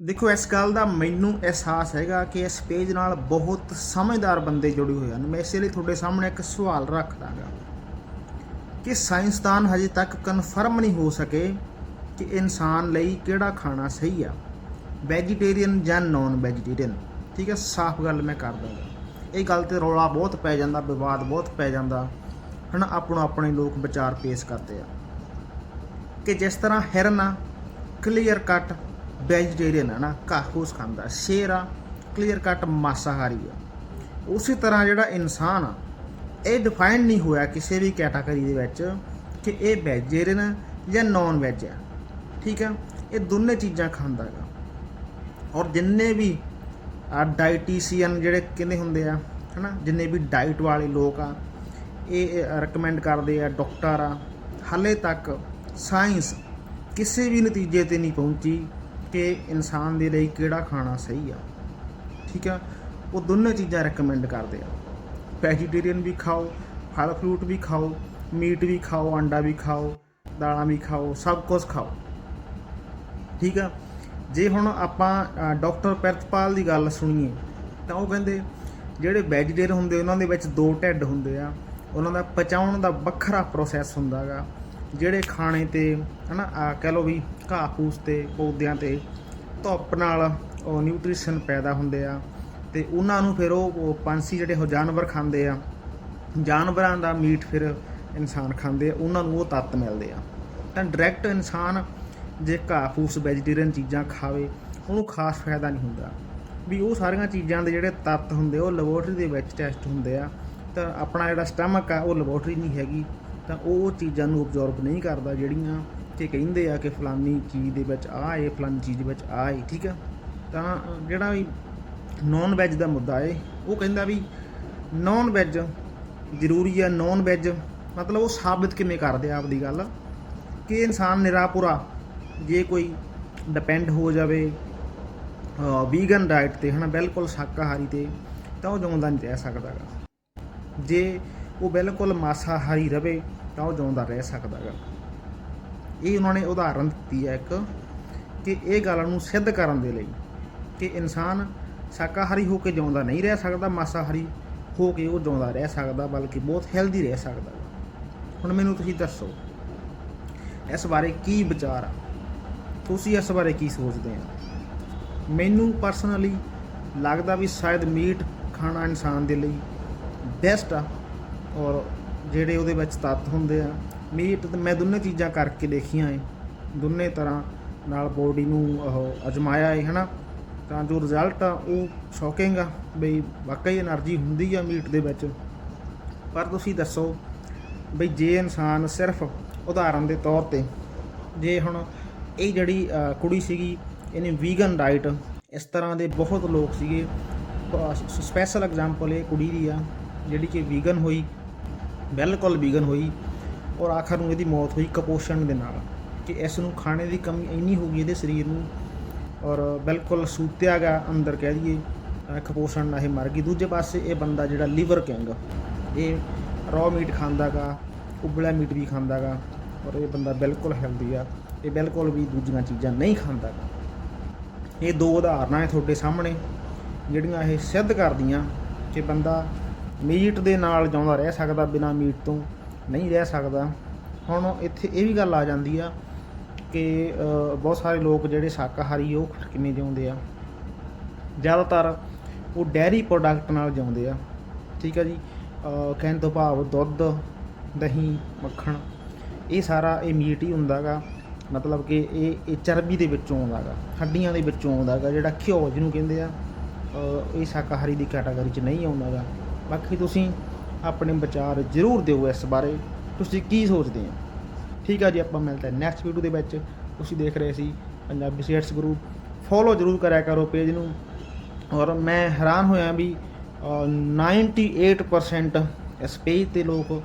ਦੇਖੋ, ਇਸ ਗੱਲ ਦਾ ਮੈਨੂੰ ਅਹਿਸਾਸ ਹੈਗਾ ਕਿ ਇਸ ਪੇਜ ਨਾਲ ਬਹੁਤ ਸਮਝਦਾਰ ਬੰਦੇ ਜੁੜੇ ਹੋਏ ਹਨ। ਮੈਂ ਇਸੇ ਲਈ ਤੁਹਾਡੇ ਸਾਹਮਣੇ ਇੱਕ ਸਵਾਲ ਰੱਖਦਾਗਾ ਕਿ ਸਾਇੰਸਦਾਨ ਹਜੇ ਤੱਕ ਕਨਫਰਮ ਨਹੀਂ ਹੋ ਸਕੇ ਕਿ ਇਨਸਾਨ ਲਈ ਕਿਹੜਾ ਖਾਣਾ ਸਹੀ ਆ। ਵੈਜੀਟੇਰੀਅਨ ਜਾਂ ਨਾਨ ਵੈਜੀਟੇਰੀਅਨ ਠੀਕ ਹੈ, ਸਾਫ਼ ਗੱਲ ਮੈਂ ਕਰਦਾ ਗਾ ਇਹ ਗੱਲ ਤੇ ਰੌਲਾ ਬਹੁਤ ਪੈ ਜਾਂਦਾ, ਵਿਵਾਦ ਬਹੁਤ ਪੈ ਜਾਂਦਾ। ਹਨਾ, ਆਪਣੋ ਆਪਣੇ ਲੋਕ ਵਿਚਾਰ ਪੇਸ਼ ਕਰਦੇ ਆ। ਕਿ ਜਿਸ ਤਰ੍ਹਾਂ ਹਿਰਨ ਆ ਕਲੀਅਰ ਕੱਟ ਵੈਜੀਟੇਰੀਅਨ ਹੈ ਨਾ ਘਾਹ-ਫੂਸ ਖਾਂਦਾ, ਸ਼ੇਰ ਆ ਕਲੀਅਰ ਕੱਟ ਮਾਸਾਹਾਰੀ ਆ ਉਸੇ ਤਰ੍ਹਾਂ ਜਿਹੜਾ ਇਨਸਾਨ ਆ, ਇਹ ਡਿਫਾਈਨ ਨਹੀਂ ਹੋਇਆ ਕਿਸੇ ਵੀ ਕੈਟਾਗਰੀ ਦੇ ਵਿੱਚ ਕਿ ਇਹ ਵੈਜੀਟੇਰੀਅਨ ਜਾਂ ਨਾਨ ਵੈਜ ਆ ਠੀਕ ਆ ਇਹ ਦੋਨੇ ਚੀਜ਼ਾਂ ਖਾਂਦਾ ਹੈਗਾ। ਔਰ ਜਿੰਨੇ ਵੀ, ਆ ਡਾਈਟੀਸ਼ੀਅਨ ਜਿਹੜੇ ਕਹਿੰਦੇ ਹੁੰਦੇ ਆ, ਹਨਾ? ਜਿੰਨੇ ਵੀ ਡਾਈਟ ਵਾਲੇ ਲੋਕ ਆ, ਇਹ ਰეკਮੈਂਡ ਕਰਦੇ ਆ ਡਾਕਟਰ ਆ, ਹਾਲੇ ਤੱਕ ਸਾਇੰਸ ਕਿਸੇ ਵੀ ਨਤੀਜੇ ਤੇ ਨਹੀਂ ਪਹੁੰਚੀ ਕਿ ਇਨਸਾਨ ਦੇ ਲਈ ਕਿਹੜਾ ਖਾਣਾ ਸਹੀ ਆ। ਠੀਕ ਆ? ਉਹ ਦੋਨੇ ਚੀਜ਼ਾਂ ਰეკਮੈਂਡ ਕਰਦੇ ਆ। ਵੈਜੀਟੇਰੀਅਨ ਵੀ ਖਾਓ ਫਲ ਫਰੂਟ ਵੀ ਖਾਓ ਮੀਟ ਵੀ ਖਾਓ ਆਂਡਾ ਵੀ ਖਾਓ ਦਾਲਾਂ ਵੀ ਖਾਓ ਸਭ ਕੁਝ ਖਾਓ। ਠੀਕ ਆ? ਜੇ ਹੁਣ ਆਪਾਂ ਅ, ਡਾਕਟਰ ਪ੍ਰਿਤਪਾਲ ਦੀ ਗੱਲ ਸੁਣੀਏ ਤਾਂ ਉਹ ਕਹਿੰਦੇ ਜਿਹੜੇ ਵੈਜੀਟੇਰੀਅਨ ਹੁੰਦੇ ਉਹਨਾਂ ਦੇ ਵਿੱਚ ਦੋ ਢਿੱਡ ਹੁੰਦੇ ਆ। ਉਹਨਾਂ ਦਾ ਪਚਾਉਣ ਦਾ ਵੱਖਰਾ ਪ੍ਰੋਸੈਸ ਹੁੰਦਾਗਾ। ਜਿਹੜੇ ਖਾਣੇ ਤੇ, ਹਨਾ, ਆ ਕਹਿ ਲਓ ਵੀ ਘਾਹ ਫੂਸ ਤੇ, ਪੌਦਿਆਂ ਤੇ ਧੁੱਪ ਨਾਲ ਉਹ ਨਿਊਟ੍ਰੀਸ਼ਨ ਪੈਦਾ ਹੁੰਦੇ ਆ। ਤੇ ਉਹਨਾਂ ਨੂੰ ਫਿਰ ਉਹ ਪੰਛੀ ਜਿਹੜੇ ਉਹ ਜਾਨਵਰ ਖਾਂਦੇ ਆ, ਜਾਨਵਰਾਂ ਦਾ ਮੀਟ ਫਿਰ ਇਨਸਾਨ ਖਾਂਦੇ ਆ, ਉਹਨਾਂ ਨੂੰ ਉਹ ਤੱਤ ਮਿਲਦੇ ਆ। ਤਾਂ ਡਾਇਰੈਕਟ ਇਨਸਾਨ ਜੇ ਘਾਹ ਫੂਸ ਵੈਜੀਟੇਰੀਅਨ ਚੀਜ਼ਾਂ ਖਾਵੇ, ਉਹਨੂੰ ਖਾਸ ਫਾਇਦਾ ਨਹੀਂ ਹੁੰਦਾ। ਵੀ ਉਹ ਸਾਰੀਆਂ ਚੀਜ਼ਾਂ ਦੇ ਜਿਹੜੇ ਤੱਤ ਹੁੰਦੇ ਉਹ ਲੈਬੋਰਟਰੀ ਦੇ ਵਿੱਚ ਟੈਸਟ ਹੁੰਦੇ ਆ। ਤਾਂ ਆਪਣਾ ਜਿਹੜਾ ਸਟਮਕ ਆ, ਉਹ ਲੈਬੋਰਟਰੀ ਨਹੀਂ ਹੈਗੀ। ਤਾਂ ਉਹ ਚੀਜ਼ਾਂ ਨੂੰ ਅਬਜ਼ੌਰਬ ਨਹੀਂ ਕਰਦਾ ਜਿਹੜੀਆਂ ਕਿ ਕਹਿੰਦੇ ਆ ਕਿ ਫਲਾਨੀ ਚੀਜ਼ ਦੇ ਵਿੱਚ ਆ ਏ ਫਲਾਨੀ ਚੀਜ਼ ਦੇ ਵਿੱਚ ਆ ਏ ਠੀਕ ਆ? ਤਾਂ ਜਿਹੜਾ ਵੀ ਨੌਨ ਵੈਜ ਦਾ ਮੁੱਦਾ ਏ, ਉਹ ਕਹਿੰਦਾ ਵੀ ਨੌਨ ਵੈਜ ਜ਼ਰੂਰੀ ਆ ਨੌਨ ਵੈਜ ਮਤਲਬ ਉਹ ਸਾਬਿਤ ਕਿਵੇਂ ਕਰਦੇ ਆ ਆਪਦੀ ਗੱਲ? ਕਿ ਇਨਸਾਨ ਨਿਰਾਪੁਰਾ ਜੇ ਕੋਈ ਡਿਪੈਂਡ ਹੋ ਜਾਵੇ ਵੀਗਨ ਡਾਈਟ ਤੇ, ਹਨਾ, ਬਿਲਕੁਲ ਸ਼ਾਕਾਹਾਰੀ ਤੇ, ਤਾਂ ਉਹ ਜਿਉਂਦਾ ਨਹੀਂ ਰਹਿ ਸਕਦਾ ਗਾ। ਜੇ ਉਹ ਬਿਲਕੁਲ ਮਾਸਾਹਾਰੀ ਰਵੇ ਤਾਂ ਉਹ ਜਿਉਂਦਾ ਰਹਿ ਸਕਦਾ ਗਾ। ਇਹ ਉਹਨਾਂ ਨੇ ਉਦਾਹਰਨ ਦਿੱਤੀ ਹੈ ਇੱਕ ਕਿ ਇਹ ਗੱਲ ਨੂੰ ਸਿੱਧ ਕਰਨ ਦੇ ਲਈ ਕਿ ਇਨਸਾਨ ਸ਼ਾਕਾਹਾਰੀ ਹੋ ਕੇ ਜਿਉਂਦਾ ਨਹੀਂ ਰਹਿ ਸਕਦਾ, ਮਾਸਾਹਾਰੀ ਹੋ ਕੇ ਉਹ ਜਿਉਂਦਾ ਰਹਿ ਸਕਦਾ, ਬਲਕਿ ਬਹੁਤ ਹੈਲਦੀ ਰਹਿ ਸਕਦਾ ਹੁਣ ਮੈਨੂੰ ਤੁਸੀਂ ਦੱਸੋ, ਇਸ ਬਾਰੇ ਕੀ ਵਿਚਾਰ ਆ? ਤੁਸੀਂ ਇਸ ਬਾਰੇ ਕੀ ਸੋਚਦੇ ਆ? ਮੈਨੂੰ ਪਰਸਨਲੀ ਲੱਗਦਾ ਵੀ ਸ਼ਾਇਦ ਮੀਟ ਖਾਣਾ ਇਨਸਾਨ ਦੇ ਲਈ ਬੈਸਟ ਆ। ਔਰ ਜਿਹੜੇ ਉਹਦੇ ਵਿੱਚ ਤੱਤ ਹੁੰਦੇ ਆ, ਮੀਟ ਮੈਂ ਦੋਨੇ ਚੀਜ਼ਾਂ ਕਰਕੇ ਦੇਖੀਆਂ ਏ। ਦੋਨੇ ਤਰ੍ਹਾਂ ਨਾਲ ਬੋਡੀ ਨੂੰ ਉਹ ਅਜਮਾਇਆ ਏ, ਹਨਾ? ਤਾਂ ਜੋ ਰਿਜ਼ਲਟ ਆ, ਉਹ ਸ਼ੌਕਿੰਗ ਆ, ਬਈ ਵਾਕਈ એનર્ਜੀ ਹੁੰਦੀ ਆ ਮੀਟ ਦੇ ਵਿੱਚ। ਪਰ ਤੁਸੀਂ ਦੱਸੋ, ਬਈ ਜੇ ਇਨਸਾਨ ਸਿਰਫ ਉਦਾਹਰਨ ਦੇ ਤੌਰ ਤੇ, ਜੇ ਹੁਣ ਇਹ ਜਿਹੜੀ ਕੁੜੀ ਸੀਗੀ, ਇਹਨੇ ਵੀਗਨ ਡਾਈਟ ਇਸ ਤਰ੍ਹਾਂ ਦੇ ਬਹੁਤ ਲੋਕ ਸੀਗੇ। ਸਪੈਸ਼ਲ ਐਗਜ਼ਾਮਪਲ ਇਹ ਕੁੜੀ ਦੀ ਆ, ਜਿਹੜੀ ਕਿ ਵੀਗਨ ਹੋਈ। ਬਿਲਕੁਲ ਵੀਗਨ ਹੋਈ ਔਰ ਆਖਰ ਨੂੰ ਇਹਦੀ ਮੌਤ ਹੋਈ ਕੁਪੋਸ਼ਣ ਦੇ ਨਾਲ ਕਿ ਇਸ ਨੂੰ ਖਾਣੇ ਦੀ ਕਮੀ ਇੰਨੀ ਹੋ ਗਈ ਇਹਦੇ ਸਰੀਰ ਨੂੰ ਔਰ ਬਿਲਕੁਲ ਸੂਤਿਆ ਗਿਆ ਅੰਦਰ ਕਹਿ ਦਈਏ ਅ, ਕੁਪੋਸ਼ਣ ਨਾਲ ਇਹ ਮਰ ਗਈ ਦੂਜੇ ਪਾਸੇ ਇਹ ਬੰਦਾ ਜਿਹੜਾ ਲਿਵਰ ਕਿੰਗ ਇਹ ਰॉ ਮੀਟ ਖਾਂਦਾਗਾ ਉਬਲਿਆ ਮੀਟ ਵੀ ਖਾਂਦਾਗਾ ਔਰ ਇਹ ਬੰਦਾ ਬਿਲਕੁਲ ਹੈਲਦੀ ਆ ਇਹ ਬਿਲਕੁਲ ਵੀ ਦੂਜੀਆਂ ਚੀਜ਼ਾਂ ਨਹੀਂ ਖਾਂਦਾ ਗਾ। ਇਹ ਦੋ ਉਦਾਹਰਨਾਂ ਹੈ ਤੁਹਾਡੇ ਸਾਹਮਣੇ ਜਿਹੜੀਆਂ ਇਹ ਸਿੱਧ ਕਰਦੀਆਂ ਕਿ ਬੰਦਾ ਮੀਟ ਦੇ ਨਾਲ ਜਿਉਂਦਾ ਰਹਿ ਸਕਦਾ ਬਿਨਾ ਮੀਟ ਤੋਂ, ਨਹੀਂ ਰਹਿ ਸਕਦਾ। ਹੁਣ ਇੱਥੇ ਇਹ ਵੀ ਗੱਲ ਆ ਜਾਂਦੀ ਆ ਕਿ ਬਹੁਤ ਸਾਰੇ ਲੋਕ ਜਿਹੜੇ ਸ਼ਾਕਾਹਾਰੀ ਉਹ ਫਿਰ ਕਿਵੇਂ ਜਿਉਂਦੇ ਆ? ਜ਼ਿਆਦਾਤਰ ਉਹ ਡੈਰੀ ਪ੍ਰੋਡਕਟ ਨਾਲ ਜਿਉਂਦੇ ਆ। ਠੀਕ ਆ ਜੀ? ਕਹਿਣ ਤੋਂ ਭਾਵ ਦੁੱਧ, ਦਹੀਂ, ਮੱਖਣ, ਇਹ ਸਾਰਾ ਇਹ ਮੀਟ ਹੀ ਹੁੰਦਾਗਾ ਮਤਲਬ ਕਿ ਇਹ ਇਹ ਚਰਬੀ ਦੇ ਵਿੱਚੋਂ ਆਉਂਦਾਗਾ ਹੱਡੀਆਂ ਦੇ ਵਿੱਚੋਂ ਆਉਂਦਾਗਾ ਜਿਹੜਾ ਘਿਓ ਜਿਹਨੂੰ ਕਹਿੰਦੇ ਆ। ਇਹ ਸ਼ਾਕਾਹਾਰੀ ਦੀ ਕੈਟਾਗਰੀ 'ਚ ਨਹੀਂ ਆਉਂਦਾਗਾ ਬਾਕੀ ਤੁਸੀਂ ਆਪਣੇ ਵਿਚਾਰ ਜ਼ਰੂਰ ਦਿਓ ਇਸ ਬਾਰੇ। ਤੁਸੀਂ ਕੀ ਸੋਚਦੇ ਆ ਠੀਕ ਆ ਜੀ ਆਪਾਂ ਮਿਲਦੇ ਨੈਕਸਟ ਵੀਡੀਓ ਦੇ ਵਿੱਚ। ਤੁਸੀਂ ਦੇਖ ਰਹੇ ਸੀ ਪੰਜਾਬੀ ਸੀਟਸ ਗਰੁੱਪ ਫੋਲੋ ਜ਼ਰੂਰ ਕਰਿਆ ਕਰੋ ਪੇਜ ਨੂੰ। ਔਰ ਮੈਂ ਹੈਰਾਨ ਹੋਇਆ ਵੀ ਅ, 98% ਇਸ ਪੇਜ ਤੇ ਲੋਕ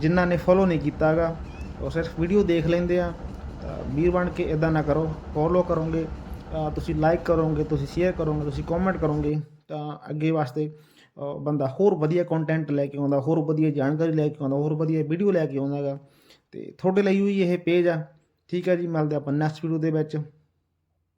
ਜਿਨ੍ਹਾਂ ਨੇ ਫੋਲੋ ਨਹੀਂ ਕੀਤਾਗਾ ਉਹ ਸਿਰਫ ਵੀਡੀਓ ਦੇਖ ਲੈਂਦੇ ਆ। ਤਾਂ ਵੀਰ ਬਣ ਕੇ ਇਦਾਂ ਨਾ ਕਰੋ ਫੋਲੋ ਕਰੋਗੇ। ਤੁਸੀਂ ਲਾਈਕ ਕਰੋਗੇ ਤੁਸੀਂ ਸ਼ੇਅਰ ਕਰੋਗੇ ਤੁਸੀਂ ਕਮੈਂਟ ਕਰੋਗੇ। ਤਾਂ ਅੱਗੇ ਵਾਸਤੇ ਬੰਦਾ ਹੋਰ ਵਧੀਆ ਕੰਟੈਂਟ ਲੈ ਕੇ ਆਉਂਦਾ, ਹੋਰ ਵਧੀਆ ਜਾਣਕਾਰੀ ਲੈ ਕੇ ਆਉਂਦਾ, ਹੋਰ ਵਧੀਆ ਵੀਡੀਓ ਲੈ ਕੇ ਆਉਂਦਾਗਾ ਤੇ ਤੁਹਾਡੇ ਲਈ ਵੀ ਇਹ ਪੇਜ ਆ। ਠੀਕ ਹੈ ਜੀ, ਮਿਲਦੇ ਆਪਾਂ ਨੈਕਸਟ ਵੀਡੀਓ ਦੇ ਵਿੱਚ।